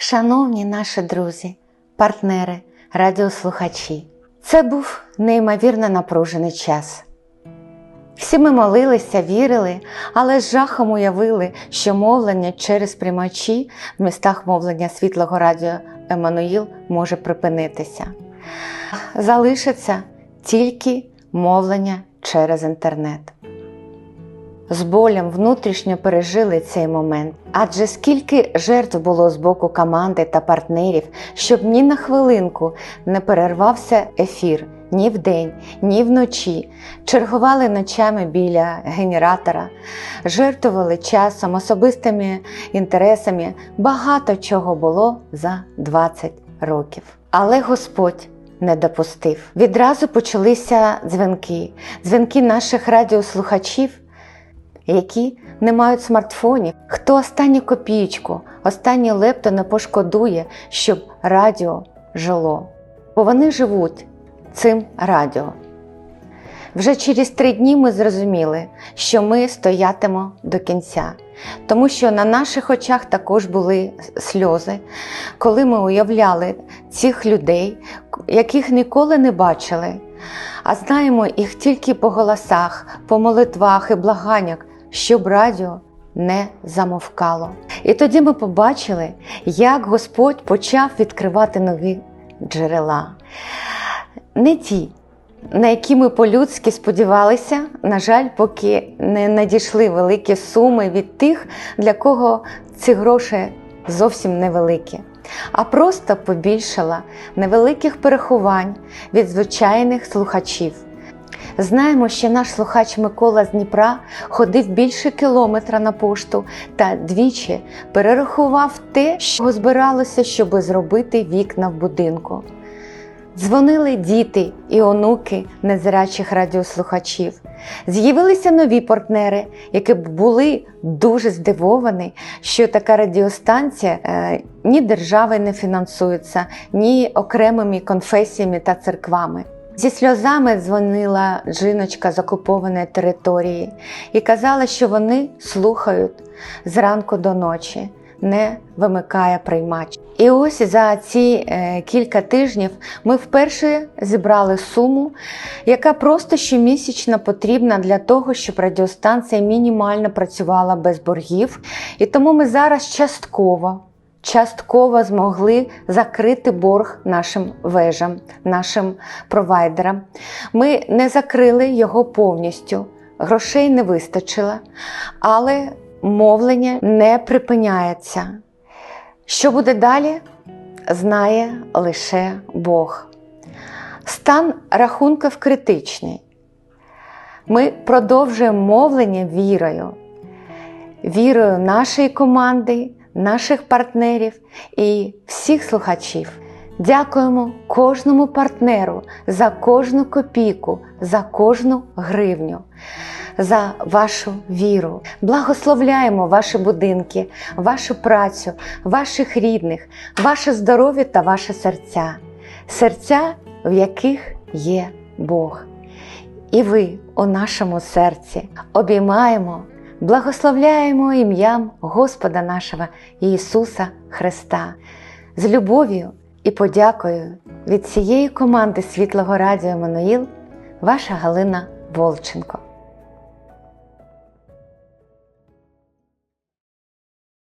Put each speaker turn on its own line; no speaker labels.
Шановні наші друзі, партнери, радіослухачі, це був неймовірно напружений час. Всі ми молилися, вірили, але з жахом уявили, що мовлення через приймачі в містах мовлення світлого радіо Еммануїл може припинитися. Залишиться тільки мовлення через інтернет. З болем внутрішньо пережили цей момент, адже скільки жертв було з боку команди та партнерів, щоб ні на хвилинку не перервався ефір ні вдень, ні вночі, чергували ночами біля генератора, жертвували часом, особистими інтересами. Багато чого було за 20 років. Але Господь не допустив. Відразу почалися дзвінки, дзвінки наших радіослухачів які не мають смартфонів, хто останню копійку, останнє лепто не пошкодує, щоб радіо жило. Бо вони живуть цим радіо. Вже через три дні ми зрозуміли, що ми стоятимо до кінця, тому що на наших очах також були сльози, коли ми уявляли цих людей, яких ніколи не бачили, а знаємо їх тільки по голосах, по молитвах і благаннях, щоб радіо не замовкало. І тоді ми побачили, як Господь почав відкривати нові джерела. Не ті, на які ми по-людськи сподівалися, на жаль, поки не надійшли великі суми від тих, для кого ці гроші зовсім невеликі, а просто побільшала невеликих переховань від звичайних слухачів. Знаємо, що наш слухач Микола з Дніпра ходив більше кілометра на пошту та двічі перерахував те, що збиралося, щоб зробити вікна в будинку. Дзвонили діти і онуки незрячих радіослухачів. З'явилися нові партнери, які були дуже здивовані, що така радіостанція е, ні держави не фінансується, ні окремими конфесіями та церквами. Зі сльозами дзвонила жіночка з окупованої території і казала, що вони слухають зранку до ночі, не вимикає приймач. І ось за ці е, кілька тижнів ми вперше зібрали суму, яка просто щомісячно потрібна для того, щоб радіостанція мінімально працювала без боргів. І тому ми зараз частково частково змогли закрити борг нашим вежам, нашим провайдерам. Ми не закрили його повністю, грошей не вистачило, але мовлення не припиняється. Що буде далі, знає лише Бог. Стан рахунків критичний. Ми продовжуємо мовлення вірою, вірою нашої команди наших партнерів і всіх слухачів. Дякуємо кожному партнеру за кожну копійку, за кожну гривню, за вашу віру. Благословляємо ваші будинки, вашу працю, ваших рідних, ваше здоров'я та ваше серця, серця, в яких є Бог. І ви у нашому серці обіймаємо. Благословляємо ім'ям Господа нашого Ісуса Христа з любов'ю і подякою від цієї команди Світлого Радіо Еммануїл, ваша Галина Волченко.